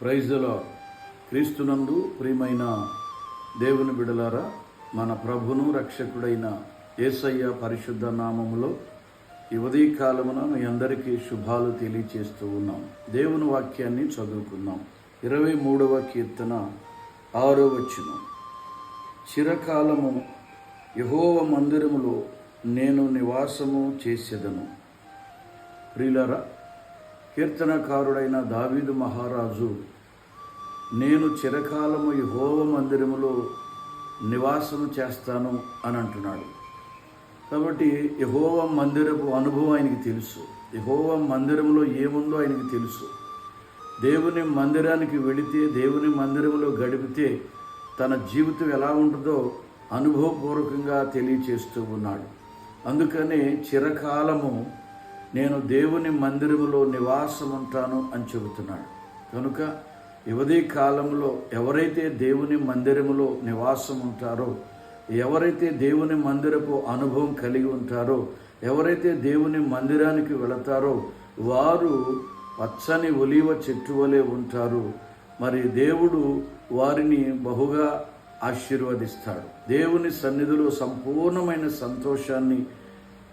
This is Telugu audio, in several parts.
ప్రైజుల క్రీస్తునందు ప్రియమైన దేవుని బిడలారా మన ప్రభును రక్షకుడైన యేసయ్య పరిశుద్ధ నామములో ఈ ఉదయకాలమున మీ అందరికీ శుభాలు తెలియచేస్తూ ఉన్నాం. దేవుని వాక్యాన్ని చదువుకుందాం. ఇరవై మూడవ కీర్తన ఆరో వచ్చిన చిరకాలము యహోవ మందిరములో నేను నివాసము చేసేదను. ప్రియులరా కీర్తనకారుడైన దావీదు మహారాజు నేను చిరకాలము యహోవ మందిరములో నివాసము చేస్తాను అని అంటున్నాడు. కాబట్టి యహోవ మందిరపు అనుభవం ఆయనకి తెలుసు. యహోవ మందిరంలో ఏముందో ఆయనకి తెలుసు. దేవుని మందిరానికి వెళితే దేవుని మందిరంలో గడిపితే తన జీవితం ఎలా ఉంటుందో అనుభవపూర్వకంగా తెలియచేస్తూ ఉన్నాడు. అందుకనే చిరకాలము నేను దేవుని మందిరములో నివాసం ఉంటాను అని చెబుతున్నాడు. కనుక యువదీ కాలంలో ఎవరైతే దేవుని మందిరములో నివాసం ఉంటారో ఎవరైతే దేవుని మందిరపు అనుభవం కలిగి ఉంటారో ఎవరైతే దేవుని మందిరానికి వెళతారో వారు పచ్చని ఒలివ చెట్టు వలె ఉంటారు. మరి దేవుడు వారిని బహుగా ఆశీర్వదిస్తాడు. దేవుని సన్నిధిలో సంపూర్ణమైన సంతోషాన్ని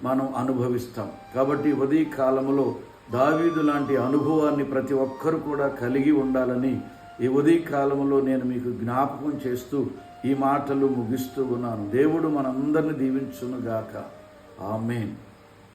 మనం అనుభవిస్తాం. కాబట్టి ఉదయ కాలంలో దావీదు లాంటి అనుభవాన్ని ప్రతి ఒక్కరు కూడా కలిగి ఉండాలని ఈ ఉదయ కాలంలో నేను మీకు జ్ఞాపకం చేస్తూ ఈ మాటలు ముగిస్తూ ఉన్నాను. దేవుడు మనందరిని దీవించునుగాక. ఆమెన్.